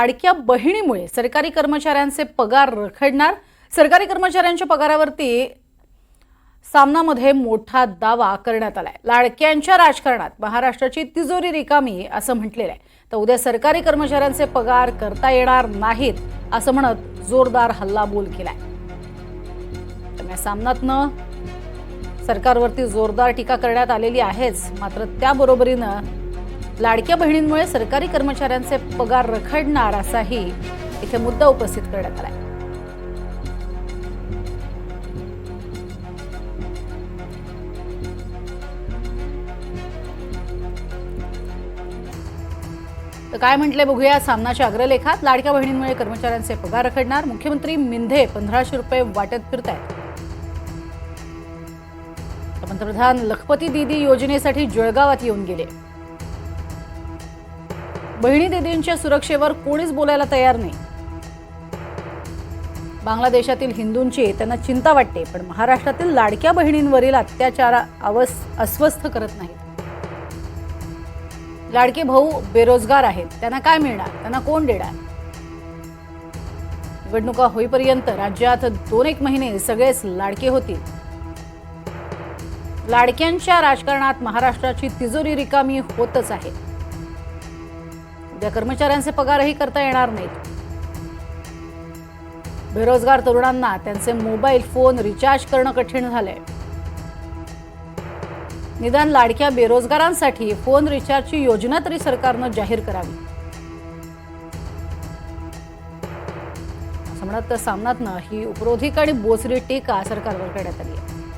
अडक्या बहिणीमुळे सरकारी कर्मचाऱ्यांचे पगार रखडणार. सरकारी कर्मचाऱ्यांच्या पगारावरती सामनामध्ये मोठा दावा करण्यात आलाय. लाडक्यांच्या राजकारणात महाराष्ट्राची तिजोरी रिकामी असं म्हटलेलं आहे. तर उद्या सरकारी कर्मचाऱ्यांचे पगार करता येणार नाहीत असं म्हणत जोरदार हल्लाबोल केलाय. त्यामुळे सामनातनं सरकारवरती जोरदार टीका करण्यात आलेली आहेच. मात्र त्याबरोबरीनं लाडक्या बहिणींमुळे सरकारी कर्मचाऱ्यांचे पगार रखडणार असाही इथे मुद्दा उपस्थित करण्यात आलाय. तर काय म्हटले बघूया सामनाच्या अग्रलेखात. लाडक्या बहिणींमुळे कर्मचाऱ्यांचे पगार रखडणार. मुख्यमंत्री मिंधे पंधराशे रुपये वाटत फिरतायत. पंतप्रधान लखपती दीदी योजनेसाठी जळगावात येऊन गेले. बहिणी दीदींच्या सुरक्षेवर कोणीच बोलायला तयार नाही. बांगलादेशातील हिंदूंची त्यांना चिंता वाटते पण महाराष्ट्रातील लाडक्या बहिणींवरील अत्याचार अवस अस्वस्थ करत नाहीत. लाडके भाऊ बेरोजगार आहेत त्यांना काय मिळणार? त्यांना कोण देणार? निवडणुका होईपर्यंत राज्यात दोन एक महिने सगळेच लाडके होतील. लाडक्यांच्या राजकारणात महाराष्ट्राची तिजोरी रिकामी होतच आहे. उद्या कर्मचाऱ्यांचे पगारही करता येणार नाहीत. बेरोजगार तरुणांना त्यांचे मोबाईल फोन रिचार्ज करणं कठीण झालंय. निदान लाडक्या बेरोजगारांसाठी फोन रिचार्जची योजना तरी सरकारनं जाहीर करावी. असं म्हणत सामनातनं ही उपरोधिक आणि बोचरी टीका सरकारवर करण्यात आली आहे.